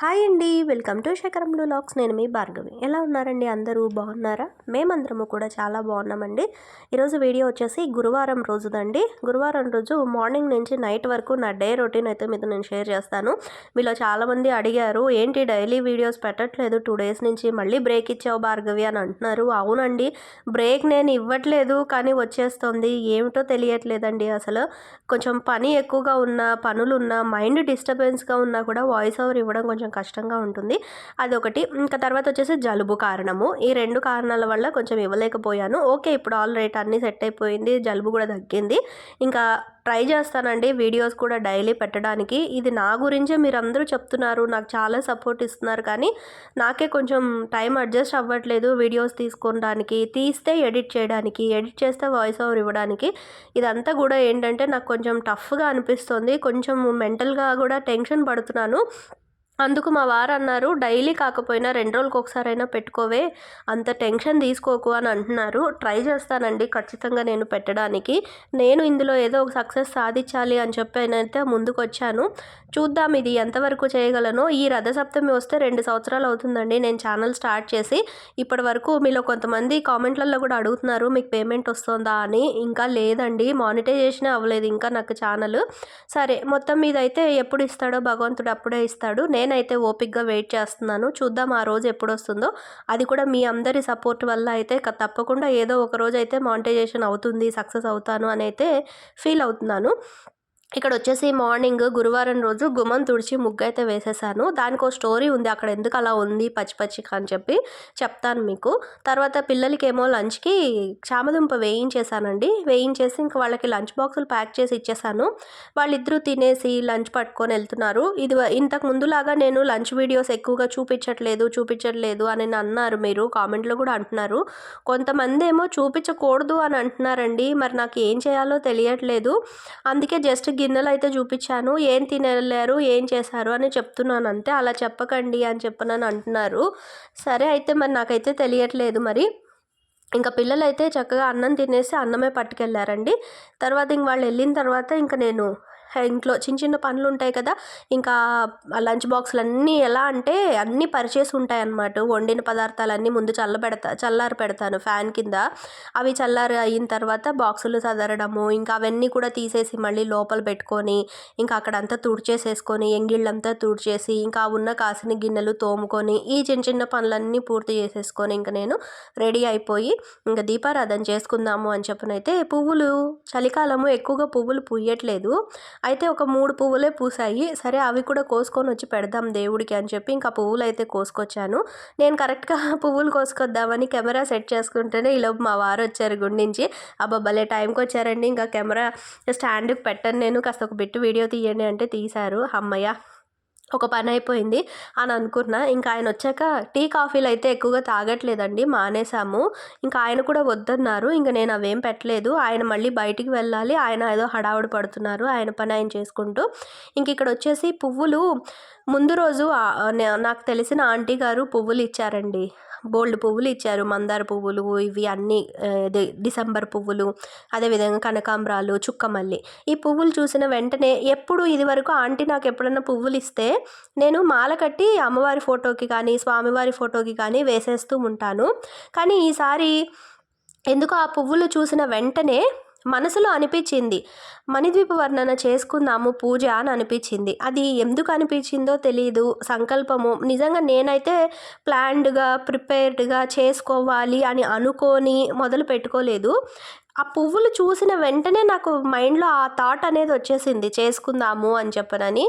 Hi అండి. Welcome to Shekharam లాక్స్. నేను మీ భార్గవి. ఎలా ఉన్నారండి అందరూ? బాగున్నారా? మేమందరము కూడా చాలా బాగున్నామండి. ఈరోజు వీడియో వచ్చేసి గురువారం రోజుదండి. గురువారం రోజు మార్నింగ్ నుంచి నైట్ వరకు నా డే రొటీన్ అయితే మీతో నేను షేర్ చేస్తాను. మీలో చాలామంది అడిగారు ఏంటి డైలీ వీడియోస్ పెట్టట్లేదు? టూ డేస్ నుంచి మళ్ళీ బ్రేక్ ఇచ్చావు భార్గవి? అని అంటున్నారు. అవునండి. బ్రేక్ నేను ఇవ్వట్లేదు కానీ వచ్చేస్తుంది. ఏమిటో తెలియట్లేదండి అసలు. కొంచెం పని ఎక్కువగా ఉన్న పనులున్నా మైండ్ డిస్టర్బెన్స్గా ఉన్నా కూడా వాయిస్ ఓవర్ ఇవ్వడం కొంచెం కష్టంగా ఉంటుంది. అదొకటి. ఇంకా తర్వాత వచ్చేసి జలుబు కారణము. ఈ రెండు కారణాల వల్ల కొంచెం ఇవ్వలేకపోయాను. ఓకే ఇప్పుడు ఆల్ రైట్ అన్నీ సెట్ అయిపోయింది. జలుబు కూడా తగ్గింది. ఇంకా ట్రై చేస్తానండి వీడియోస్ కూడా డైలీ పెట్టడానికి. ఇది నా గురించే మీరు అందరూ చెప్తున్నారు. నాకు చాలా సపోర్ట్ ఇస్తున్నారు కానీ నాకే కొంచెం టైం అడ్జస్ట్ అవ్వట్లేదు వీడియోస్ తీసుకోవడానికి. తీస్తే ఎడిట్ చేయడానికి ఎడిట్ చేస్తే వాయిస్ ఓవర్ ఇవ్వడానికి. ఇదంతా కూడా ఏంటంటే నాకు కొంచెం టఫ్గా అనిపిస్తుంది. కొంచెం మెంటల్గా కూడా టెన్షన్ పడుతున్నాను. అందుకు మా వారు అన్నారు డైలీ కాకపోయినా రెండు రోజులకు ఒకసారైనా పెట్టుకోవే అంత టెన్షన్ తీసుకోకు అని అంటున్నారు. ట్రై చేస్తానండి ఖచ్చితంగా నేను పెట్టడానికి. నేను ఇందులో ఏదో ఒక సక్సెస్ సాధించాలి అని చెప్పి అయితే ముందుకు వచ్చాను చూద్దాం ఇది ఎంతవరకు చేయగలను. ఈ రథసప్తమి వస్తే రెండు సంవత్సరాలు అవుతుందండి. నేను ఛానల్ స్టార్ట్ చేసి ఇప్పటి వరకు మీలో కొంతమంది కామెంట్లలో కూడా అడుగుతున్నారు మీకు పేమెంట్ వస్తుందా అని. ఇంకా లేదండి మానిటైజేషన్ అవ్వలేదు ఇంకా నాకు ఛానల్. సరే మొత్తం మీద అయితే ఎప్పుడు ఇస్తాడో భగవంతుడు అప్పుడే ఇస్తాడు. నేను నేనైతే ఓపిక్గా వెయిట్ చేస్తున్నాను. చూద్దాం ఆ రోజు ఎప్పుడు వస్తుందో అది కూడా మీ అందరి సపోర్ట్ వల్ల అయితే తప్పకుండా ఏదో ఒక రోజు అయితే మానిటైజేషన్ అవుతుంది సక్సెస్ అవుతాను అని అయితే ఫీల్ అవుతున్నాను. ఇక్కడ వచ్చేసి మార్నింగ్ గురువారం రోజు గుమ్మం తుడిచి ముగ్గు అయితే వేసేసాను. దానికి ఒక స్టోరీ ఉంది. అక్కడ ఎందుకు అలా ఉంది? పచ్చి పచ్చిగా అని చెప్పి చెప్తాను మీకు. తర్వాత పిల్లలకి ఏమో లంచ్కి చామదుంప వేయించేసానండి. వేయించేసి ఇంక వాళ్ళకి లంచ్ బాక్సులు ప్యాక్ చేసి ఇచ్చేసాను. వాళ్ళిద్దరూ తినేసి లంచ్ పట్టుకొని వెళ్తున్నారు. ఇది ఇంతకు ముందులాగా నేను లంచ్ వీడియోస్ ఎక్కువగా చూపించట్లేదు చూపించట్లేదు అని అన్నారు మీరు. కామెంట్లో కూడా అంటున్నారు. కొంతమంది ఏమో చూపించకూడదు అని అంటున్నారండి. మరి నాకు ఏం చేయాలో తెలియట్లేదు. అందుకే జస్ట్ గిన్నెలు అయితే చూపించాను. ఏం తినలేరు ఏం చేశారు అని చెప్తున్నాను అంతే అలా చెప్పకండి అని చెప్పనని అంటున్నారు. సరే అయితే మరి నాకైతే తెలియట్లేదు మరి. ఇంకా పిల్లలు అయితే చక్కగా అన్నం తినేసి అన్నమే పట్టుకెళ్ళారండి. తర్వాత ఇంక వాళ్ళు వెళ్ళిన తర్వాత ఇంకా నేను ఇంట్లో చిన్న చిన్న పనులు ఉంటాయి కదా. ఇంకా లంచ్ బాక్సులు అన్నీ ఎలా అంటే అన్నీ పరిచేసి ఉంటాయి అన్నమాట వండిన పదార్థాలన్నీ ముందు చల్లబెడతా చల్లారి పెడతాను ఫ్యాన్ కింద. అవి చల్లారి అయిన తర్వాత బాక్సులు చదరడము ఇంకా అవన్నీ కూడా తీసేసి మళ్ళీ లోపల పెట్టుకొని ఇంకా అక్కడంతా తుడిచేసేసుకొని ఎంగిళ్ళంతా తుడిచేసి ఇంకా ఉన్న కాసిన గిన్నెలు తోముకొని ఈ చిన్న చిన్న పనులన్నీ పూర్తి చేసేసుకొని ఇంకా నేను రెడీ అయిపోయి ఇంకా దీపారాధన చేసుకుందాము అని చెప్పనైతే పువ్వులు చలికాలము ఎక్కువగా పువ్వులు పూయట్లేదు. అయితే ఒక మూడు పువ్వులే పూసాయి సరే అవి కూడా కోసుకొని వచ్చి పెడదాం దేవుడికి అని చెప్పి ఇంకా పువ్వులు అయితే కోసుకొచ్చాను. నేను కరెక్ట్గా పువ్వులు కోసుకొద్దామని కెమెరా సెట్ చేసుకుంటేనే ఈలోపు మా వారు వచ్చారు గుడి నుంచి అబ్బా భలే టైంకి వచ్చారండి. ఇంకా కెమెరా స్టాండ్కి పెట్టను నేను. కాస్త ఒక బిట్టు వీడియో తీయండి అంటే తీశారు. అమ్మయ్య! ఒక పని అయిపోయింది అని అనుకున్నా. ఇంకా ఆయన వచ్చాక టీ కాఫీలు అయితే ఎక్కువగా తాగట్లేదండి మానేసాము ఇంకా ఆయన కూడా వద్దన్నారు. ఇంకా నేను అవేం పెట్టలేదు. ఆయన మళ్ళీ బయటికి వెళ్ళాలి. ఆయన ఏదో హడావుడి పడుతున్నారు. ఆయన పని ఆయన చేసుకుంటూ. ఇంక ఇక్కడ వచ్చేసి పువ్వులు ముందు రోజు నాకు తెలిసిన ఆంటీ గారు పువ్వులు ఇచ్చారండి. బోల్డ్ పువ్వులు ఇచ్చారు. మందార పువ్వులు ఇవి అన్నీ డిసెంబర్ పువ్వులు అదేవిధంగా కనకాంబరాలు చుక్కమల్లి. ఈ పువ్వులు చూసిన వెంటనే ఎప్పుడు ఇది వరకు ఆంటీ నాకు ఎప్పుడన్నా పువ్వులు ఇస్తే నేను మాల కట్టి అమ్మవారి ఫోటోకి కానీ స్వామివారి ఫోటోకి కానీ వేసేస్తూ ఉంటాను. కానీ ఈసారి ఎందుకు ఆ పువ్వులు చూసిన వెంటనే మనసులో అనిపించింది. మణిద్వీప వర్ణన చేసుకుందాము పూజ అని అనిపించింది. అది ఎందుకు అనిపించిందో తెలియదు సంకల్పము. నిజంగా నేనైతే ప్లాన్డ్గా ప్రిపేర్డ్గా చేసుకోవాలి అని అనుకొని మొదలు పెట్టుకోలేదు ఆ పువ్వులు చూసిన వెంటనే నాకు మైండ్లో ఆ థాట్ అనేది వచ్చేసింది. చేసుకుందాము అని చెప్పనని.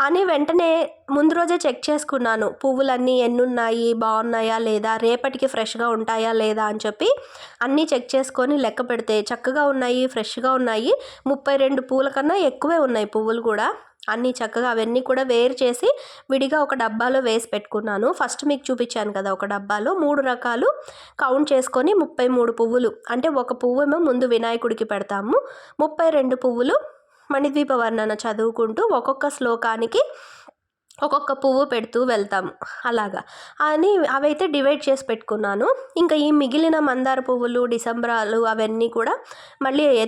అని వెంటనే ముందు రోజే చెక్ చేసుకున్నాను. పువ్వులన్నీ ఎన్నున్నాయి? బాగున్నాయా? లేదా? రేపటికి ఫ్రెష్గా ఉంటాయా? లేదా? అని చెప్పి అన్నీ చెక్ చేసుకొని లెక్క పెడితే చక్కగా ఉన్నాయి ఫ్రెష్గా ఉన్నాయి. ముప్పై రెండు పూల కన్నా ఎక్కువే ఉన్నాయి పువ్వులు కూడా. అన్నీ చక్కగా అవన్నీ కూడా వేరు చేసి విడిగా ఒక డబ్బాలో వేసి పెట్టుకున్నాను. ఫస్ట్ మీకు చూపించాను కదా ఒక డబ్బాలో మూడు రకాలు కౌంట్ చేసుకొని ముప్పై మూడు పువ్వులు. అంటే ఒక పువ్వు ముందు వినాయకుడికి పెడతాము. ముప్పై రెండు పువ్వులు మణిద్వీప వర్ణన చదువుకుంటూ ఒక్కొక్క శ్లోకానికి ఒక్కొక్క పువ్వు పెడుతూ వెళ్తాము. అలాగా. అని అవైతే డివైడ్ చేసి పెట్టుకున్నాను. ఇంకా ఈ మిగిలిన మందార పువ్వులు డిసెంబరాలు అవన్నీ కూడా మళ్ళీ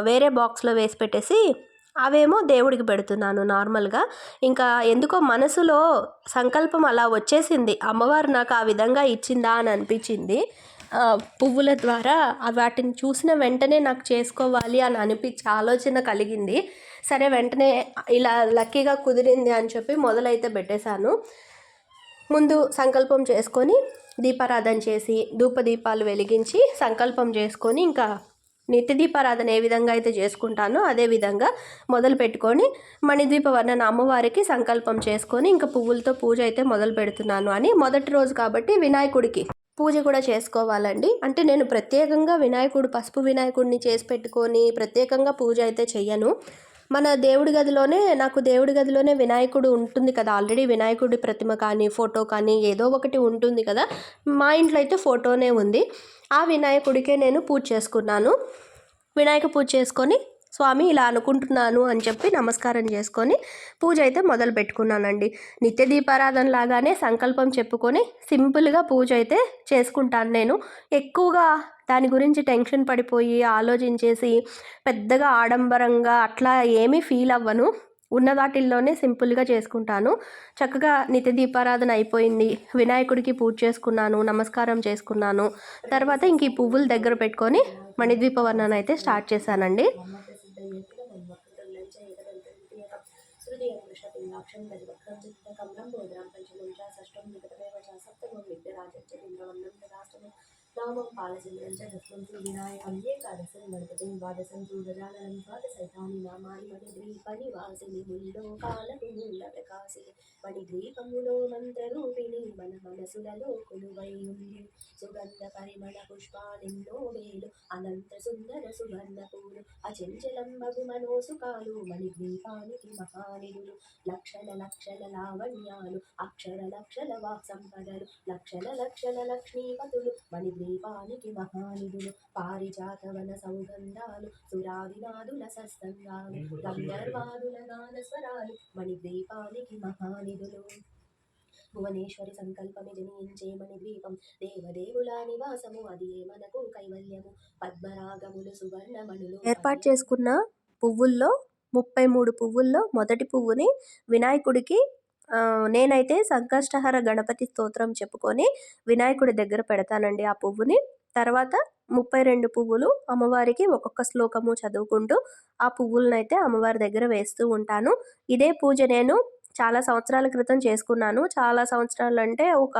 వేరే బాక్స్లో వేసి పెట్టేసి అవేమో దేవుడికి పెడుతున్నాను నార్మల్గా. ఇంకా ఎందుకో మనసులో సంకల్పం అలా వచ్చేసింది. అమ్మవారు నాకు ఆ విధంగా ఇచ్చిందా అని అనిపించింది. పువ్వుల ద్వారా వాటిని చూసిన వెంటనే నాకు చేసుకోవాలి అని అనిపించి ఆలోచన కలిగింది. సరే వెంటనే ఇలా లక్కీగా కుదిరింది అని చెప్పి మొదలైతే పెట్టేశాను. ముందు సంకల్పం చేసుకొని దీపారాధన చేసి ధూపదీపాలు వెలిగించి సంకల్పం చేసుకొని ఇంకా నిత్యదీపారాధన ఏ విధంగా అయితే చేసుకుంటానో అదే విధంగా మొదలు పెట్టుకొని మణిద్వీప వర్ణన అమ్మవారికి సంకల్పం చేసుకొని ఇంకా పువ్వులతో పూజ అయితే మొదలు పెడుతున్నాను అని మొదటి రోజు కాబట్టి వినాయకుడికి పూజ కూడా చేసుకోవాలండి. అంటే నేను ప్రత్యేకంగా వినాయకుడు పసుపు వినాయకుడిని చేసి పెట్టుకొని ప్రత్యేకంగా పూజ అయితే చెయ్యను. మన దేవుడి గదిలోనే నాకు దేవుడి గదిలోనే వినాయకుడు ఉంటుంది కదా. ఆల్రెడీ వినాయకుడి ప్రతిమ కానీ ఫోటో కానీ ఏదో ఒకటి ఉంటుంది కదా. మా ఇంట్లో అయితే ఫోటోనే ఉంది. ఆ వినాయకుడికే నేను పూజ చేసుకున్నాను. వినాయక పూజ చేసుకొని స్వామి ఇలా అనుకుంటున్నాను అని చెప్పి నమస్కారం చేసుకొని పూజ అయితే మొదలు పెట్టుకున్నానండి. నిత్య దీపారాధన లాగానే సంకల్పం చెప్పుకొని సింపుల్గా పూజ అయితే చేసుకుంటాను నేను. ఎక్కువగా దాని గురించి టెన్షన్ పడిపోయి ఆలోచించేసి పెద్దగా ఆడంబరంగా అట్లా ఏమీ ఫీల్ అవ్వను. ఉన్న వాటిల్లోనే సింపుల్గా చేసుకుంటాను. చక్కగా నిత్య దీపారాధన అయిపోయింది. వినాయకుడికి పూజ చేసుకున్నాను నమస్కారం చేసుకున్నాను. తర్వాత ఇంక ఈ పువ్వులు దగ్గర పెట్టుకొని మణిద్వీప వర్ణన అయితే స్టార్ట్ చేశానండి నామం పాలచంద్రం చ దశమం శ్రీ వినాయకం ఏకాదశం గణపతిం ద్వాదశం తు గజాననం ద్వాదశైతాని నామాని మణిద్వీపని వాసిని ముల్లోకాలకు మూల ప్రకాశిని మణిద్వీపములో మంత్రరూపిణి మన మనసులలో కొలువై ఉంది సుగంధ పరిమళ పుష్పాలెన్నో వేలు అనంత సుందర సుగంధ పూలు అచంచలం మగు మనోసుకాలు మణిద్వీపానికి మహానిధులు లక్షల లక్షల లావణ్యాలు అక్షర లక్షల వాక్ సంపదలు లక్షల లక్షల లక్ష్మీపతులు మణిద్వీపానికి మహానిధులు పారిజాతవన సౌగంధాలు సురాదినాదుల సస్తంగాలు గంధర్వాదుల గాన స్వరాలు మణిద్వీపానికి మహానిధులు. భువనేశ్వరి సంకల్పమి జనించే మణిద్వీపం దేవదేవుల నివాసము అది మనకు కైవల్యము. పద్మరాగములు సువర్ణమణులు ఏర్పాటు చేసుకున్న పువ్వుల్లో ముప్పై మూడు పువ్వుల్లో మొదటి పువ్వుని వినాయకుడికి నేనైతే సంకష్టహర గణపతి స్తోత్రం చెప్పుకొని వినాయకుడి దగ్గర పెడతానండి ఆ పువ్వుని. తర్వాత ముప్పై రెండు పువ్వులు అమ్మవారికి ఒక్కొక్క శ్లోకము చదువుకుంటూ ఆ పువ్వులనైతే అమ్మవారి దగ్గర వేస్తూ ఉంటాను. ఇదే పూజ నేను చాలా సంవత్సరాల క్రితం చేసుకున్నాను. చాలా సంవత్సరాలు అంటే ఒక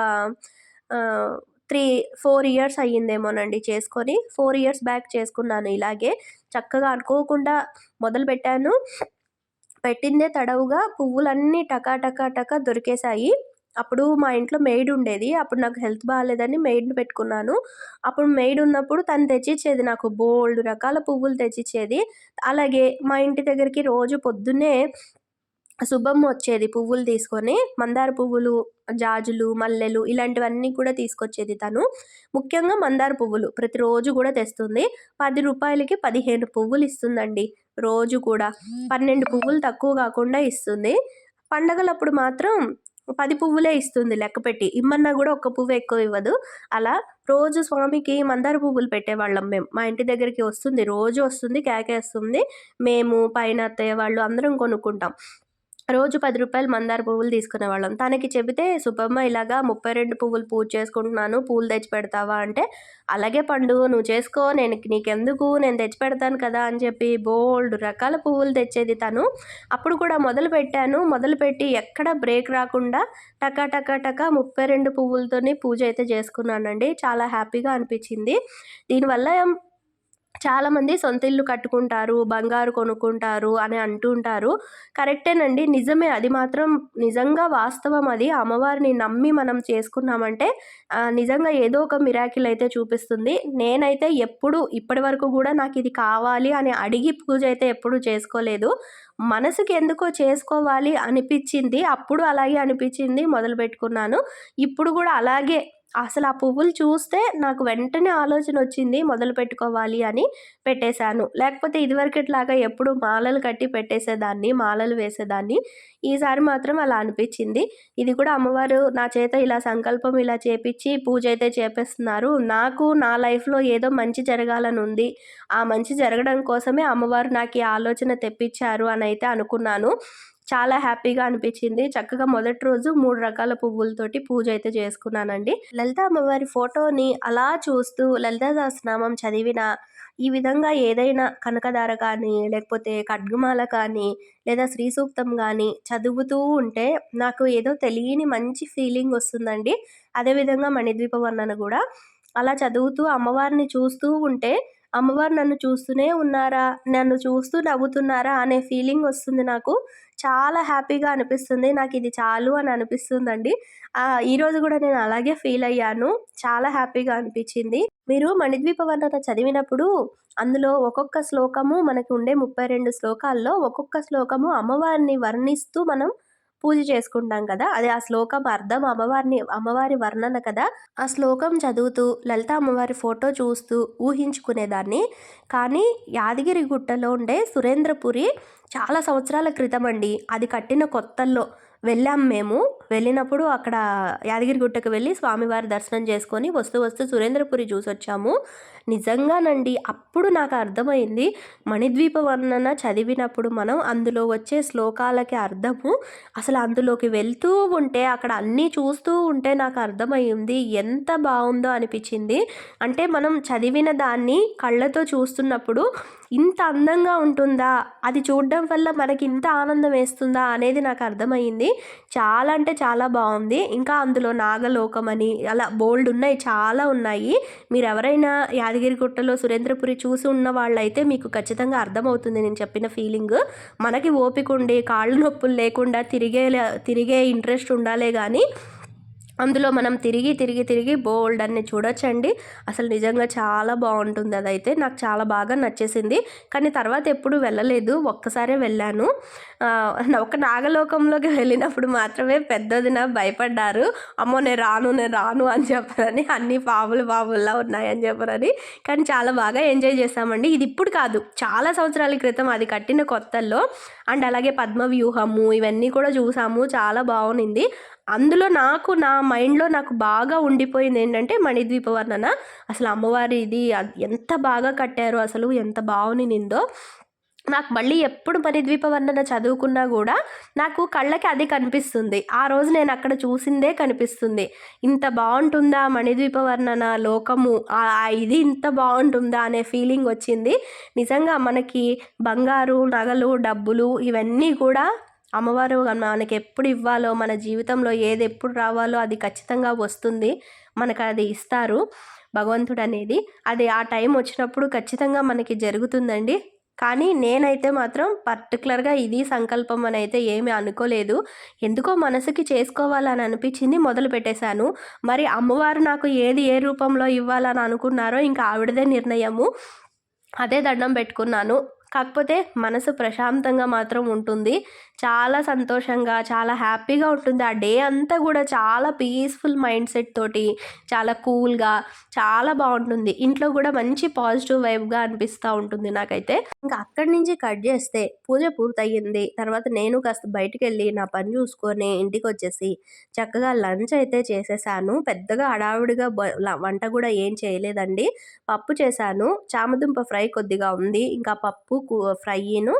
త్రీ ఫోర్ ఇయర్స్ అయ్యిందేమోనండి చేసుకొని. ఫోర్ ఇయర్స్ బ్యాక్ చేసుకున్నాను ఇలాగే. చక్కగా అనుకోకుండా మొదలు పెట్టాను పెట్టిందే తడవుగా పువ్వులన్నీ టకా టకా టకా దొరికేశాయి. అప్పుడు మా ఇంట్లో మెయిడ్ ఉండేది. అప్పుడు నాకు హెల్త్ బాగాలేదని మెయిడ్ని పెట్టుకున్నాను. అప్పుడు మెయిడ్ ఉన్నప్పుడు తను తెచ్చిచ్చేది నాకు బోల్డ్ రకాల పువ్వులు తెచ్చిచ్చేది. అలాగే మా ఇంటి దగ్గరికి రోజు పొద్దున్నే శుభం వచ్చేది పువ్వులు తీసుకొని మందార పువ్వులు జాజులు మల్లెలు ఇలాంటివన్నీ కూడా తీసుకొచ్చేది తను. ముఖ్యంగా మందార పువ్వులు ప్రతిరోజు కూడా తెస్తుంది. పది రూపాయలకి పదిహేను పువ్వులు ఇస్తుందండి రోజు కూడా. పన్నెండు పువ్వులు తక్కువ కాకుండా ఇస్తుంది. పండగలప్పుడు మాత్రం పది పువ్వులే ఇస్తుంది లెక్క పెట్టి. ఇమ్మన్నా కూడా ఒక్క పువ్వు ఎక్కువ ఇవ్వదు. అలా రోజు స్వామికి మందార పువ్వులు పెట్టేవాళ్ళం మేము. మా ఇంటి దగ్గరికి వస్తుంది రోజు వస్తుంది కేకేస్తుంది మేము పైన అత్తయ్య వాళ్ళు అందరం కొనుక్కుంటాం. రోజు పది రూపాయలు మందార పువ్వులు తీసుకునే వాళ్ళం. తనకి చెబితే సుబ్బమ్మ ఇలాగా ముప్పై రెండు పువ్వులు పూజ చేసుకుంటున్నాను పూలు తెచ్చి పెడతావా? అంటే అలాగే పండు నువ్వు చేసుకో నేను నీకెందుకు? నేను తెచ్చి పెడతాను కదా అని చెప్పి బోల్డ్ రకాల పువ్వులు తెచ్చేది తను. అప్పుడు కూడా మొదలు పెట్టాను. మొదలుపెట్టి ఎక్కడ బ్రేక్ రాకుండా టకా టకా టకా ముప్పై రెండు పువ్వులతోనే పూజ అయితే చేసుకున్నానండి. చాలా హ్యాపీగా అనిపించింది. దీనివల్ల చాలామంది సొంత ఇల్లు కట్టుకుంటారు బంగారు కొనుక్కుంటారు అని అంటుంటారు కరెక్టేనండి. నిజమే. అది మాత్రం నిజంగా వాస్తవం అది. అమ్మవారిని నమ్మి మనం చేసుకున్నామంటే నిజంగా ఏదో ఒక మిరాకిల్ అయితే చూపిస్తుంది. నేనైతే ఎప్పుడు ఇప్పటి వరకు కూడా నాకు ఇది కావాలి అని అడిగి పూజ అయితే ఎప్పుడు చేసుకోలేదు. మనసుకి ఎందుకో చేసుకోవాలి అనిపించింది. అప్పుడు అలాగే అనిపించింది మొదలు పెట్టుకున్నాను ఇప్పుడు కూడా అలాగే అసలు ఆ పువ్వులు చూస్తే నాకు వెంటనే ఆలోచన వచ్చింది మొదలు పెట్టుకోవాలి అని పెట్టేశాను. లేకపోతే ఇదివరకట్లాగా ఎప్పుడు మాలలు కట్టి పెట్టేసేదాన్ని మాలలు వేసేదాన్ని. ఈసారి మాత్రం అలా అనిపించింది. ఇది కూడా అమ్మవారు నా చేత ఇలా సంకల్పం ఇలా చేపించి పూజ అయితే చేపిస్తున్నారు. నాకు నా లైఫ్లో ఏదో మంచి జరగాలని ఉంది. ఆ మంచి జరగడం కోసమే అమ్మవారు నాకు ఈ ఆలోచన తెప్పించారు అని అయితే అనుకున్నాను. చాలా హ్యాపీగా అనిపించింది. చక్కగా మొదటి రోజు మూడు రకాల పువ్వులతోటి పూజ అయితే చేసుకున్నానండి. లలిత అమ్మవారి ఫోటోని అలా చూస్తూ లలితా సహస్రనామం చదివిన ఈ విధంగా ఏదైనా కనకదార కానీ లేకపోతే ఖడ్గమాల కానీ లేదా శ్రీ సూక్తం కానీ చదువుతూ ఉంటే నాకు ఏదో తెలియని మంచి ఫీలింగ్ వస్తుందండి. అదేవిధంగా మణిద్వీప వర్ణన కూడా. అలా చదువుతూ అమ్మవారిని చూస్తూ ఉంటే అమ్మవారు నన్ను చూస్తూనే ఉన్నారా? నన్ను చూస్తూ నవ్వుతున్నారా? అనే ఫీలింగ్ వస్తుంది నాకు. చాలా హ్యాపీగా అనిపిస్తుంది. నాకు ఇది చాలు అని అనిపిస్తుందండి. ఈరోజు కూడా నేను అలాగే ఫీల్ అయ్యాను. చాలా హ్యాపీగా అనిపించింది. మీరు మణిద్వీప వర్ణన చదివినప్పుడు అందులో ఒక్కొక్క శ్లోకము మనకు ఉండే ముప్పై రెండు శ్లోకాల్లో ఒక్కొక్క శ్లోకము అమ్మవారిని వర్ణిస్తూ మనం పూజ చేసుకుంటాం కదా అది ఆ శ్లోకం అర్థం అమ్మవారిని అమ్మవారి వర్ణన కదా ఆ శ్లోకం చదువుతూ లలిత అమ్మవారి ఫోటో చూస్తూ ఊహించుకునేదాన్ని. కానీ యాదగిరి గుట్టలో ఉండే సురేంద్రపురి చాలా సంవత్సరాల క్రితం అండి అది కట్టిన కొత్తల్లో. వెళ్ళాం మేము. వెళ్ళినప్పుడు అక్కడ యాదగిరి గుట్టకు వెళ్ళి స్వామివారి దర్శనం చేసుకొని వస్తూ వస్తూ సురేంద్రపురి చూసి వచ్చాము. నిజంగానండి అప్పుడు నాకు అర్థమైంది. మణిద్వీప వర్ణన చదివినప్పుడు మనం అందులో వచ్చే శ్లోకాలకి అర్థము. అసలు అందులోకి వెళ్తూ ఉంటే అక్కడ అన్నీ చూస్తూ ఉంటే నాకు అర్థమైంది. ఎంత బాగుందో అనిపించింది. అంటే మనం చదివిన దాన్ని కళ్ళతో చూస్తున్నప్పుడు ఇంత అందంగా ఉంటుందా? అది చూడడం వల్ల మనకి ఇంత ఆనందం వేస్తుందా అనేది నాకు అర్థమైంది చాలా అంటే చాలా బాగుంది. ఇంకా అందులో నాగలోకం అని అలా బోల్డ్ ఉన్నాయి చాలా ఉన్నాయి. మీరు ఎవరైనా యాదగిరిగుట్టలో సురేంద్రపురి చూసి ఉన్న వాళ్ళైతే మీకు ఖచ్చితంగా అర్థమవుతుంది నేను చెప్పిన ఫీలింగ్. మనకి ఓపిక ఉండి కాళ్ళు నొప్పులు లేకుండా తిరిగే తిరిగే ఇంట్రెస్ట్ ఉండాలే కానీ అందులో మనం తిరిగి తిరిగి తిరిగి బోల్డ్ అన్ని చూడొచ్చండి. అసలు నిజంగా చాలా బాగుంటుంది అదైతే. నాకు చాలా బాగా నచ్చేసింది. కానీ తర్వాత ఎప్పుడు వెళ్ళలేదు. ఒక్కసారే వెళ్ళాను. ఒక నాగలోకంలోకి వెళ్ళినప్పుడు మాత్రమే పెద్దదిన భయపడ్డారు. అమ్మో నేను రాను నేను రాను అని చెప్పరని అన్ని పావులు పావుల్లా ఉన్నాయని చెప్పరని. కానీ చాలా బాగా ఎంజాయ్ చేసామండి ఇది ఇప్పుడు కాదు. చాలా సంవత్సరాల క్రితం అది కట్టిన కొత్తల్లో. అండ్ అలాగే పద్మ వ్యూహము ఇవన్నీ కూడా చూసాము. చాలా బాగుంది అందులో నాకు నా మైండ్లో నాకు బాగా ఉండిపోయింది ఏంటంటే మణిద్వీప వర్ణన అసలు అమ్మవారి ఇది ఎంత బాగా కట్టారో అసలు ఎంత బాగునిందో నాకు మళ్ళీ ఎప్పుడు మణిద్వీప వర్ణన చదువుకున్నా కూడా నాకు కళ్ళకి అది కనిపిస్తుంది. ఆ రోజు నేను అక్కడ చూసిందే కనిపిస్తుంది. ఇంత బాగుంటుందా మణిద్వీప వర్ణన లోకము ఇది ఇంత బాగుంటుందా అనే ఫీలింగ్ వచ్చింది. నిజంగా మనకి బంగారు నగలు డబ్బులు ఇవన్నీ కూడా అమ్మవారు మనకి ఎప్పుడు ఇవ్వాలో మన జీవితంలో ఏది ఎప్పుడు రావాలో అది ఖచ్చితంగా వస్తుంది. మనకు అది ఇస్తారు భగవంతుడు అనేది అది ఆ టైం వచ్చినప్పుడు ఖచ్చితంగా మనకి జరుగుతుందండి. కానీ నేనైతే మాత్రం పర్టికులర్గా ఇది సంకల్పం అని అయితే ఏమీ అనుకోలేదు. ఎందుకో మనసుకి చేసుకోవాలని అనిపించింది మొదలు పెట్టేశాను. మరి అమ్మవారు నాకు ఏది ఏ రూపంలో ఇవ్వాలని అనుకున్నారో ఇంకా ఆవిడదే నిర్ణయము. అదే దండం పెట్టుకున్నాను. కాకపోతే మనసు ప్రశాంతంగా మాత్రం ఉంటుంది. చాలా సంతోషంగా చాలా హ్యాపీగా ఉంటుంది. ఆ డే అంతా కూడా చాలా పీస్ఫుల్ మైండ్ సెట్ తోటి చాలా కూల్గా చాలా బాగుంటుంది. ఇంట్లో కూడా మంచి పాజిటివ్ వైబ్గా అనిపిస్తూ ఉంటుంది నాకైతే. ఇంకా అక్కడి నుంచి కట్ చేస్తే పూజ పూర్తయింది. తర్వాత నేను కాస్త బయటికి వెళ్ళి నా పని చూసుకొని ఇంటికి వచ్చేసి చక్కగా లంచ్ అయితే చేసేసాను. పెద్దగా హడావుడిగా వంట కూడా ఏం చేయలేదండి. పప్పు చేశాను. చామదుంప ఫ్రై కొద్దిగా ఉంది. ఇంకా పప్పు ఫ్రైను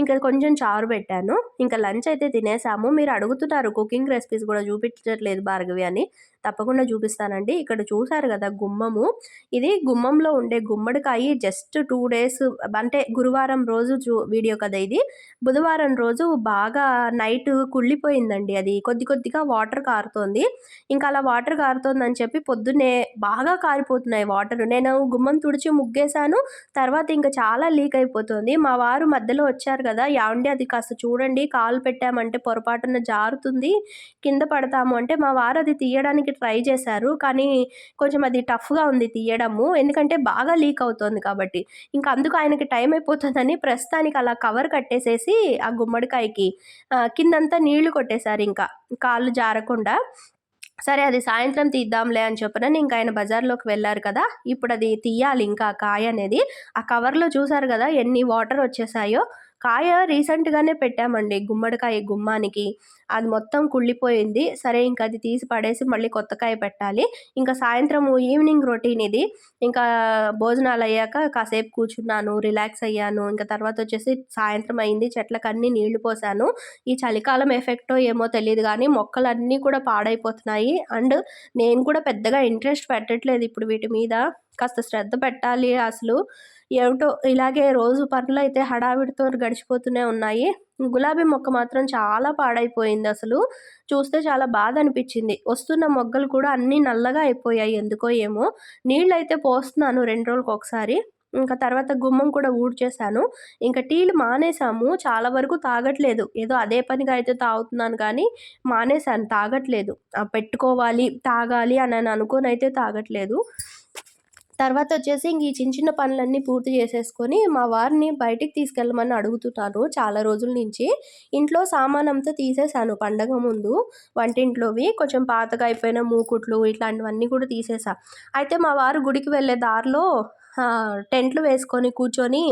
ఇంకా కొంచెం చారు పెట్టాను. ఇంకా లంచ్ అయితే తినేసాము. మీరు అడుగుతున్నారు కుకింగ్ రెసిపీస్ కూడా చూపించట్లేదు భార్గవి అని. తప్పకుండా చూపిస్తానండి. ఇక్కడ చూసారు కదా గుమ్మము. ఇది గుమ్మంలో ఉండే గుమ్మడికాయ జస్ట్ టూ డేస్ అంటే గురువారం రోజు చూ వీడియో కదా ఇది. బుధవారం రోజు బాగా నైట్ కుళ్ళిపోయిందండి అది. కొద్ది కొద్దిగా వాటర్ కారుతోంది. ఇంకా అలా వాటర్ కారుతోందని చెప్పి పొద్దున్నే బాగా కారిపోతున్నాయి వాటర్. నేను గుమ్మం తుడిచి ముగ్గేశాను. తర్వాత ఇంకా చాలా లీక్ అయిపోతుంది. మా వారు మధ్యలో వచ్చారు కదా యావండి అది కాస్త చూడండి. కాలు పెట్టామంటే పొరపాటున జారుతుంది కింద పడతాము అంటే మా వారు అది తీయడానికి ట్రై చేశారు. కానీ కొంచెం అది టఫ్గా ఉంది తీయడము. ఎందుకంటే బాగా లీక్ అవుతుంది కాబట్టి. ఇంకా అందుకు ఆయనకి టైం అయిపోతుందని ప్రస్తుతానికి అలా కవర్ కట్టేసేసి ఆ గుమ్మడికాయకి కిందంతా నీళ్ళు కొట్టేశారు ఇంకా కాళ్ళు జారకుండా. సరే అది సాయంత్రం తీద్దాంలే అని చెప్పనని ఇంకా ఆయన బజార్లోకి వెళ్ళారు కదా. ఇప్పుడు అది తీయాలి ఇంకా కాయ అనేది. ఆ కవర్లో చూసారు కదా ఎన్ని వాటర్ వచ్చేసాయో. కాయ రీసెంట్గానే పెట్టామండి గుమ్మడికాయ గుమ్మానికి. అది మొత్తం కుళ్ళిపోయింది. సరే ఇంకా అది తీసి పడేసి మళ్ళీ కొత్త కాయ పెట్టాలి. ఇంకా సాయంత్రం ఈవినింగ్ రొటీన్ ఇది. ఇంకా భోజనాలు అయ్యాక కాసేపు కూర్చున్నాను రిలాక్స్ అయ్యాను. ఇంకా తర్వాత వచ్చేసి సాయంత్రం అయింది. చెట్లకు అన్నీ నీళ్ళు పోసాను. ఈ చలికాలం ఎఫెక్టో ఏమో తెలియదు కానీ మొక్కలన్నీ కూడా పాడైపోతున్నాయి. అండ్ నేను కూడా పెద్దగా ఇంట్రెస్ట్ పెట్టట్లేదు ఇప్పుడు వీటి మీద. కాస్త శ్రద్ధ పెట్టాలి అసలు. ఏమిటో ఇలాగే రోజు పనులు అయితే హడావిడితో గడిచిపోతూనే ఉన్నాయి. గులాబీ మొక్క మాత్రం చాలా పాడైపోయింది అసలు. చూస్తే చాలా బాధ అనిపించింది వస్తున్న మొగ్గలు కూడా అన్నీ నల్లగా అయిపోయాయి ఎందుకో ఏమో. నీళ్ళు అయితే పోస్తున్నాను రెండు రోజులకు ఒకసారి. ఇంకా తర్వాత గుమ్మం కూడా ఊడ్చేశాను. ఇంకా టీలు మానేసాము చాలా వరకు తాగట్లేదు. ఏదో అదే పనిగా అయితే తాగుతున్నాను కానీ మానేసాను తాగట్లేదు. పెట్టుకోవాలి తాగాలి అని అని అనుకొని అయితే తాగట్లేదు. తర్వాత వచ్చేసి ఇంక ఈ చిన్న చిన్న పనులన్నీ పూర్తి చేసేసుకొని మా వారిని బయటికి తీసుకెళ్ళమని అడుగుతున్నాను చాలా రోజుల నుంచి. ఇంట్లో సామానంతో తీసేశాను తీసేసాను పండగ ముందు. వంటింట్లోవి కొంచెం పాతగా అయిపోయిన మూకుట్లు ఇట్లాంటివన్నీ కూడా తీసేసా అయితే మా వారు గుడికి వెళ్ళే దారిలో టెంట్లు వేసుకొని కూర్చొని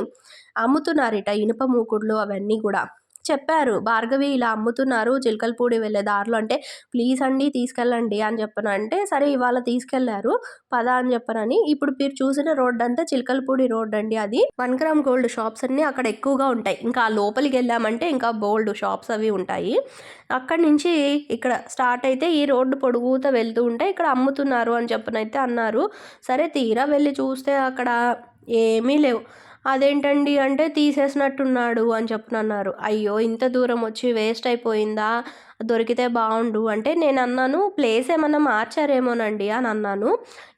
అమ్ముతున్నారట ఇనుప మూకుడులు అవన్నీ కూడా. చెప్పారు. భార్గవి ఇలా అమ్ముతున్నారు. చిలకలపూడి వెళ్ళే దారిలో అంటే ప్లీజ్ అండి తీసుకెళ్ళండి అని చెప్పను. అంటే సరే ఇవాళ తీసుకెళ్ళారు. పద అని చెప్పనని. ఇప్పుడు మీరు చూసిన రోడ్ అంతా చిలకలపూడి రోడ్ అండి అది. వన్ గ్రామ్ గోల్డ్ షాప్స్ అన్నీ అక్కడ ఎక్కువగా ఉంటాయి. ఇంకా లోపలికి వెళ్ళామంటే ఇంకా బోల్డ్ షాప్స్ అవి ఉంటాయి. అక్కడి నుంచి ఇక్కడ స్టార్ట్ అయితే ఈ రోడ్డు పొడుగుతా వెళ్తూ ఉంటే ఇక్కడ అమ్ముతున్నారు అని చెప్పనైతే అన్నారు. సరే తీరా వెళ్ళి చూస్తే అక్కడ ఏమీ లేవు. అదేంటండి అంటే తీసేసినట్టున్నాడు అని చెప్పనన్నారు అయ్యో ఇంత దూరం వచ్చి వేస్ట్ అయిపోయిందా? దొరికితే బాగుండు. అంటే నేను అన్నాను ప్లేస్ ఏమన్నా మార్చారేమోనండి అని అన్నాను.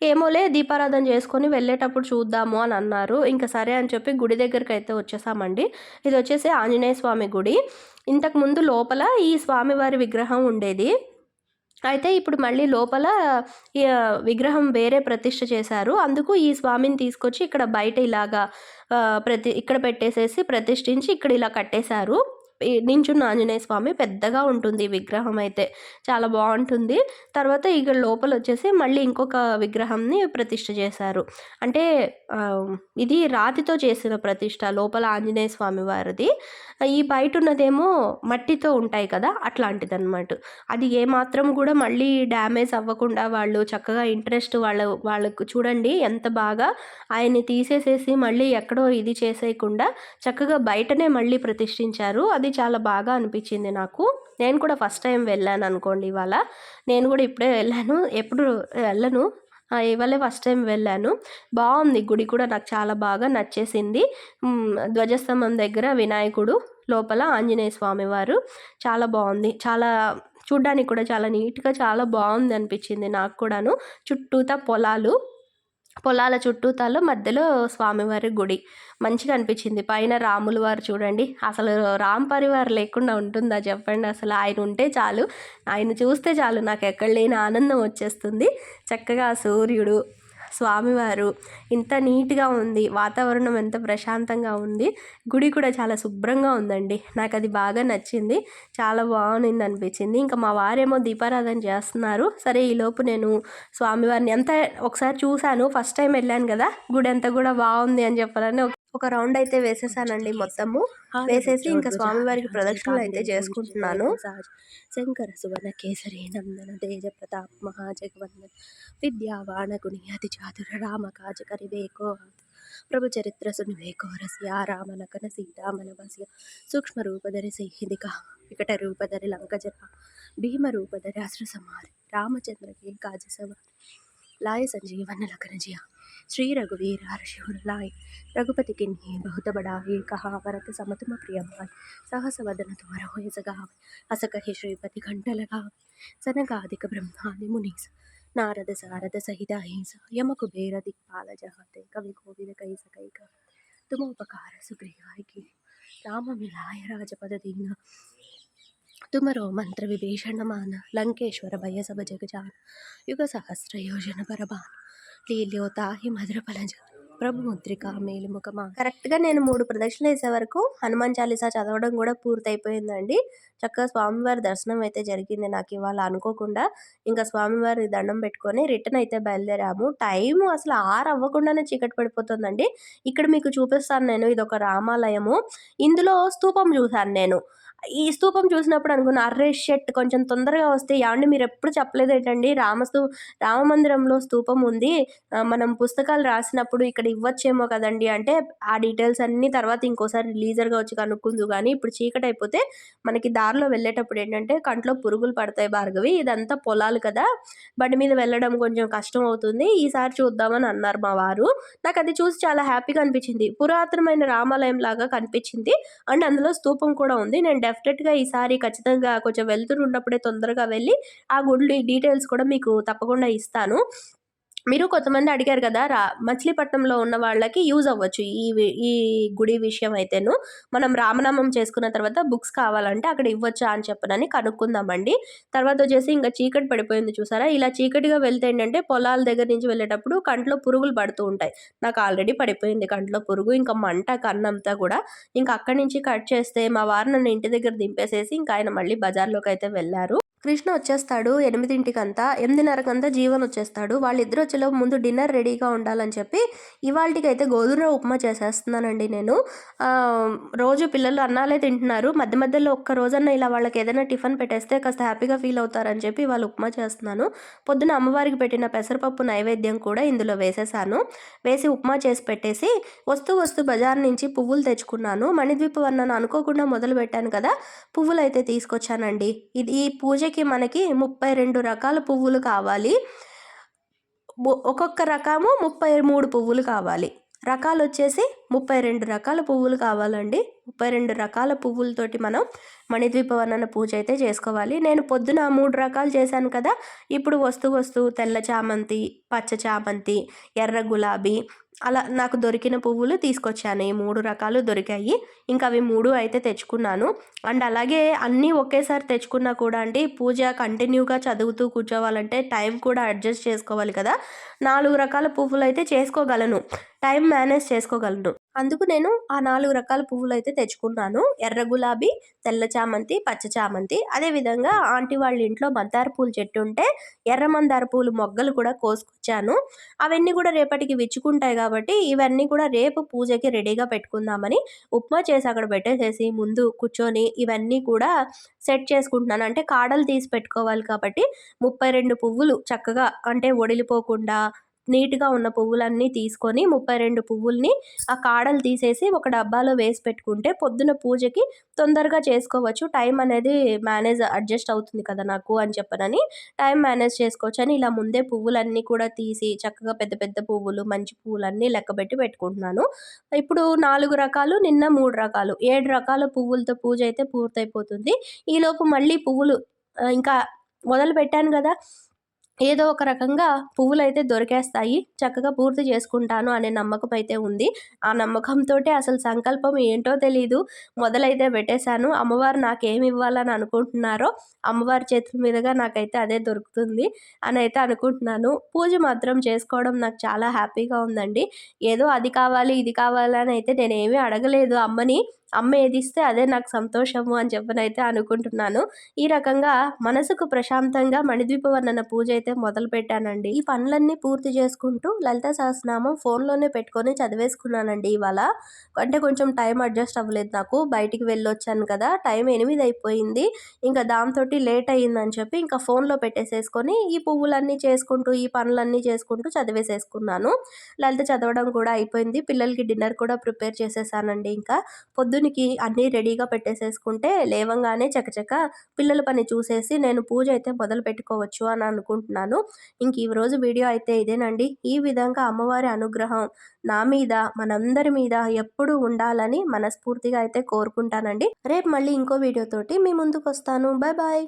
ఏమోలే దీపారాధన చేసుకొని వెళ్ళేటప్పుడు చూద్దాము అని అన్నారు. ఇంకా సరే అని చెప్పి గుడి దగ్గరికి అయితే వచ్చేసామండి. ఇది వచ్చేసి ఆంజనేయ స్వామి గుడి. ఇంతకు ముందు లోపల ఈ స్వామివారి విగ్రహం ఉండేది. అయితే ఇప్పుడు మళ్ళీ లోపల ఈ, విగ్రహం వేరే ప్రతిష్ఠ చేశారు. అందుకు ఈ స్వామిని తీసుకొచ్చి ఇక్కడ బయట ఇలాగా ప్రతి ఇక్కడ పెట్టేసేసి ప్రతిష్ఠించి ఇక్కడ ఇలా కట్టేశారు. నించున్న ఆంజనేయ స్వామి పెద్దగా ఉంటుంది ఈ విగ్రహం అయితే. చాలా బాగుంటుంది. తర్వాత ఇక్కడ లోపల వచ్చేసి మళ్ళీ ఇంకొక విగ్రహంని ప్రతిష్ఠ చేశారు. అంటే ఇది రాతితో చేసిన ప్రతిష్ట లోపల ఆంజనేయ స్వామి వారిది. ఈ బయట ఉన్నదేమో మట్టితో ఉంటాయి కదా అట్లాంటిది అనమాట అది ఏమాత్రం కూడా మళ్ళీ డ్యామేజ్ అవ్వకుండా వాళ్ళు చక్కగా ఇంట్రెస్ట్ వాళ్ళ వాళ్ళకు చూడండి ఎంత బాగా ఆయన్ని తీసేసేసి మళ్ళీ ఎక్కడో ఇది చేసేయకుండా చక్కగా బయటనే మళ్ళీ ప్రతిష్ఠించారు. అది చాలా బాగా అనిపించింది నాకు. నేను కూడా ఫస్ట్ టైం వెళ్ళాను అనుకోండి ఇవాళ. నేను కూడా ఇప్పుడే వెళ్ళాను. ఎప్పుడు వెళ్ళను. ఇవాళే ఫస్ట్ టైం వెళ్ళాను. బాగుంది. గుడి కూడా నాకు చాలా బాగా నచ్చేసింది. ధ్వజస్తంభం దగ్గర వినాయకుడు లోపల ఆంజనేయ స్వామి వారు. చాలా బాగుంది. చాలా చూడ్డానికి కూడా చాలా నీట్గా చాలా బాగుంది అనిపించింది నాకు కూడాను. చుట్టూతా పొలాలు పొలాల చుట్టూతాలో మధ్యలో స్వామివారి గుడి. మంచిగా అనిపించింది. పైన రాముల వారు చూడండి. అసలు రామ్ పరివార్ లేకుండా ఉంటుందా చెప్పండి. అసలు ఆయన ఉంటే చాలు. ఆయన చూస్తే చాలు. నాకు ఎక్కడ లేని ఆనందం వచ్చేస్తుంది. చక్కగా సూర్యుడు స్వామివారు. ఇంత నీట్గా ఉంది. వాతావరణం ఎంత ప్రశాంతంగా ఉంది. గుడి కూడా చాలా శుభ్రంగా ఉందండి. నాకు అది బాగా నచ్చింది. చాలా బాగుంది అనిపించింది. ఇంకా మా వారేమో దీపారాధన చేస్తున్నారు. సరే ఈలోపు నేను స్వామివారిని ఎంత ఒకసారి చూశాను. ఫస్ట్ టైం వెళ్ళాను కదా. గుడి అంతా కూడా బాగుంది అని చెప్పాలని ఒక- రౌండ్ అయితే వేసేసానండి మొత్తము. వేసేసి ఇంకా స్వామివారికి ప్రదక్షిణలు అయితే చేసుకుంటున్నాను. శంకర సువర్ణ కేసరి నందన తేజ ప్రతాప్ మహాజగవందన విద్యావాణ గుణి అతి చాతుర రామ కాజ కరివేకో ప్రభు చరిత్ర సునివేకో రస్య రామ లకన సీతామన వస్య సూక్ష్మ రూపధరి సిహిదిక వికట రూపధరి లంకజన భీమ రూపధరి అశ్రు సమారి రామచంద్ర కే కాజ సవారి. लाए संजीवन लखन जिया श्री रघुवीर हर्षिवर लाए रघुपति किन्हीं बहुत बड़ाई कहा भरत समतम प्रिय भाई सहस वदन तुमर होय सगाव अस कहे श्रीपति घंट लगाव सनकादिक ब्रह्मादि मुनीस नारद सारद सहित अहिंसा यम कुबेर दिक्पाल जहाते कवि कोविद कही सकई का तुम उपकार सुग्रीवाय की राम मिलाय राजपद दीन తుమరో ಮಂತ್ರ విభీషణమాన లంకేశ్వర భయసభ ಜಗಜಾನ యుగ సహస్ర ಯೋಜನ ಪರಬಾನ ಲೀಲ್ಯೋ ತಾಹಿ ప్రభు ముద్రిక మేలుముఖమా కరెక్ట్గా నేను మూడు ప్రదక్షిణలు వేసే వరకు హనుమాన్ చాలీసా చదవడం కూడా పూర్తయిపోయిందండి. చక్కగా స్వామివారి దర్శనం అయితే జరిగింది నాకు ఇవాళ అనుకోకుండా. ఇంకా స్వామివారి దండం పెట్టుకొని రిటర్న్ అయితే బయలుదేరాము. టైం అసలు ఆరు అవ్వకుండానే చీకటి పడిపోతుందండి. ఇక్కడ మీకు చూపిస్తాను నేను ఇది ఒక రామాలయము. ఇందులో స్తూపం చూశాను నేను. ఈ స్తూపం చూసినప్పుడు అనుకున్న అర్రే షెట్ కొంచెం తొందరగా వస్తే ఏమండి మీరు ఎప్పుడు చెప్పలేదు ఏంటండి? రామస్తూ రామమందిరంలో స్తూపం ఉంది. మనం పుస్తకాలు రాసినప్పుడు ఇక్కడ ఇవ్వచ్చేమో కదండి? అంటే ఆ డీటెయిల్స్ అన్ని తర్వాత ఇంకోసారి రిలీజర్గా వచ్చి కనుక్కుందు. కానీ ఇప్పుడు చీకటి అయిపోతే మనకి దారిలో వెళ్ళేటప్పుడు ఏంటంటే కంట్లో పురుగులు పడతాయి భార్గవి. ఇదంతా పొలాలు కదా. బండి మీద వెళ్ళడం కొంచెం కష్టం అవుతుంది. ఈసారి చూద్దామని అన్నారు మా వారు. నాకు అది చూసి చాలా హ్యాపీగా అనిపించింది. పురాతనమైన రామాలయం లాగా కనిపించింది. అండ్ అందులో స్తూపం కూడా ఉంది. నేను డెఫినెట్గా ఈసారి ఖచ్చితంగా కొంచెం వెళ్తురు ఉన్నప్పుడే తొందరగా వెళ్ళి ఆ గుడి డీటెయిల్స్ కూడా మీకు తప్పకుండా ఇస్తాను. మీరు కొంతమంది అడిగారు కదా రా మచిలీపట్నంలో ఉన్న వాళ్ళకి యూజ్ అవ్వచ్చు. ఈ ఈ గుడి విషయం అయితేను మనం రామనామం చేసుకున్న తర్వాత బుక్స్ కావాలంటే అక్కడ ఇవ్వచ్చా అని చెప్పనని కనుక్కుందామండి. తర్వాత వచ్చేసి ఇంకా చీకటి పడిపోయింది చూసారా? ఇలా చీకటిగా వెళ్తే ఏంటంటే పొలాల దగ్గర నుంచి వెళ్ళేటప్పుడు కంట్లో పురుగులు పడుతూ ఉంటాయి. నాకు ఆల్రెడీ పడిపోయింది కంట్లో పురుగు ఇంకా మంట కన్నంతా కూడా. ఇంకా అక్కడి నుంచి కట్ చేస్తే మా వారు నన్ను ఇంటి దగ్గర దింపేసేసి ఇంకా ఆయన మళ్ళీ బజార్లోకి అయితే వెళ్ళారు. కృష్ణ వచ్చేస్తాడు ఎనిమిదింటికంతా ఎనిమిదిన్నరకంతా జీవన్ వచ్చేస్తాడు. వాళ్ళిద్దరు వచ్చేలో ముందు డిన్నర్ రెడీగా ఉండాలని చెప్పి ఇవాళకైతే గోధుమ ఉప్మా చేసేస్తున్నానండి నేను. రోజు పిల్లలు అన్నాలే తింటున్నారు. మధ్య మధ్యలో ఒక్క రోజన్నా ఇలా వాళ్ళకి ఏదైనా టిఫిన్ పెట్టేస్తే కాస్త హ్యాపీగా ఫీల్ అవుతారని చెప్పి వాళ్ళు ఉప్మా చేస్తున్నాను. పొద్దున అమ్మవారికి పెట్టిన పెసరపప్పు నైవేద్యం కూడా ఇందులో వేసేసాను. వేసి ఉప్మా చేసి పెట్టేసి వస్తూ వస్తూ బజార్ నుంచి పువ్వులు తెచ్చుకున్నాను. మణిద్వీప వర్ణను అనుకోకుండా మొదలు పెట్టాను కదా పువ్వులు అయితే తీసుకొచ్చానండి. ఇది ఈ పూజ పూజకి మనకి ముప్పై రెండు రకాల పువ్వులు కావాలి. ఒక్కొక్క రకము ముప్పై మూడు పువ్వులు కావాలి. రకాలు వచ్చేసి ముప్పై రెండు రకాల పువ్వులు కావాలండి. ముప్పై రెండు రకాల పువ్వులతోటి మనం మణిద్వీపవర్ణన పూజ అయితే చేసుకోవాలి. నేను పొద్దున మూడు రకాలు చేశాను కదా. ఇప్పుడు వస్తూ వస్తూ తెల్ల చామంతి పచ్చ చామంతి ఎర్ర గులాబీ అలా నాకు దొరికిన పువ్వులు తీసుకొచ్చాను. ఈ మూడు రకాలు దొరికాయి. ఇంకా అవి మూడు అయితే తెచ్చుకున్నాను. అండ్ అలాగే అన్నీ ఒకేసారి తెచ్చుకున్నా కూడా అండి పూజ కంటిన్యూగా చదువుతూ కూర్చోవాలంటే టైం కూడా అడ్జస్ట్ చేసుకోవాలి కదా. నాలుగు రకాల పువ్వులు అయితే చేసుకోగలను. టైం మేనేజ్ చేసుకోగలను. అందుకు నేను ఆ నాలుగు రకాల పువ్వులు అయితే తెచ్చుకున్నాను. ఎర్ర గులాబీ తెల్ల చామంతి పచ్చ చామంతి. అదేవిధంగా ఆంటీ వాళ్ళ ఇంట్లో మందార పూలు చెట్టు ఉంటే ఎర్ర మందార పూలు మొగ్గలు కూడా కోసుకొచ్చాను. అవన్నీ కూడా రేపటికి విచ్చుకుంటాయి కాబట్టి ఇవన్నీ కూడా రేపు పూజకి రెడీగా పెట్టుకుందామని ఉప్మా చేసి అక్కడ పెట్టేసేసి ముందు కూర్చొని ఇవన్నీ కూడా సెట్ చేసుకుంటున్నాను. అంటే కాడలు తీసి పెట్టుకోవాలి కాబట్టి ముప్పై రెండు పువ్వులు చక్కగా అంటే ఒడిలిపోకుండా నీట్గా ఉన్న పువ్వులన్నీ తీసుకొని ముప్పై రెండు పువ్వుల్ని ఆ కాడలు తీసేసి ఒక డబ్బాలో వేసి పెట్టుకుంటే పొద్దున పూజకి తొందరగా చేసుకోవచ్చు. టైం అనేది మేనేజ్ అడ్జస్ట్ అవుతుంది కదా నాకు అని చెప్పనని టైం మేనేజ్ చేసుకోవచ్చు అని ఇలా ముందే పువ్వులన్నీ కూడా తీసి చక్కగా పెద్ద పెద్ద పువ్వులు మంచి పువ్వులన్నీ లెక్కబెట్టి పెట్టుకుంటున్నాను. ఇప్పుడు నాలుగు రకాలు నిన్న మూడు రకాలు. ఏడు రకాల పువ్వులతో పూజ అయితే పూర్తయిపోతుంది. ఈలోపు మళ్ళీ పువ్వులు ఇంకా మొదలు పెట్టాను కదా. ఏదో ఒక రకంగా పువ్వులు అయితే దొరికేస్తాయి. చక్కగా పూర్తి చేసుకుంటాను అనే నమ్మకం అయితే ఉంది. ఆ నమ్మకంతో అసలు సంకల్పం ఏంటో తెలీదు. మొదలైతే పెట్టేశాను. అమ్మవారు నాకేమి ఇవ్వాలని అనుకుంటున్నారో అమ్మవారి చేతుల మీదుగా నాకైతే అదే దొరుకుతుంది అని అయితే అనుకుంటున్నాను. పూజ మాత్రం చేసుకోవడం నాకు చాలా హ్యాపీగా ఉందండి. ఏదో అది కావాలి ఇది కావాలని అయితే నేనేమీ అడగలేదు. అమ్మని అమ్మ ఏది ఇస్తే అదే నాకు సంతోషము అని చెప్పనైతే అనుకుంటున్నాను. ఈ రకంగా మనసుకు ప్రశాంతంగా మణిద్వీప వర్ణన పూజ అయితే మొదలు పెట్టానండి ఈ పనులన్నీ పూర్తి చేసుకుంటూ లలిత సహస్రనామం ఫోన్లోనే పెట్టుకొని చదివేసుకున్నానండి ఇవాళ. అంటే కొంచెం టైం అడ్జస్ట్ అవ్వలేదు నాకు. బయటికి వెళ్ళొచ్చాను కదా టైం ఎనిమిది అయిపోయింది. ఇంకా దాంతో లేట్ అయ్యిందని చెప్పి ఇంకా ఫోన్లో పెట్టేసేసుకొని ఈ పువ్వులన్నీ చేసుకుంటూ ఈ పనులన్నీ చేసుకుంటూ చదివేసేసుకున్నాను. లలిత చదవడం కూడా అయిపోయింది. పిల్లలకి డిన్నర్ కూడా ప్రిపేర్ చేసేసానండి ఇంకా. పొద్దునికి అన్నీ రెడీగా పెట్టేసేసుకుంటే లేవంగానే చకచక పిల్లల పని చూసేసి నేను పూజ అయితే మొదలు పెట్టుకోవచ్చు అని అనుకుంటున్నాను. ఇంక ఈ రోజు వీడియో అయితే ఇదేనండి. ఈ విధంగా అమ్మవారి అనుగ్రహం నా మీద మనందరి మీద ఎప్పుడు ఉండాలని మనస్ఫూర్తిగా అయితే కోరుకుంటానండి. రేపు మళ్ళీ ఇంకో వీడియోతోటి మీ ముందుకు వస్తాను. Bye bye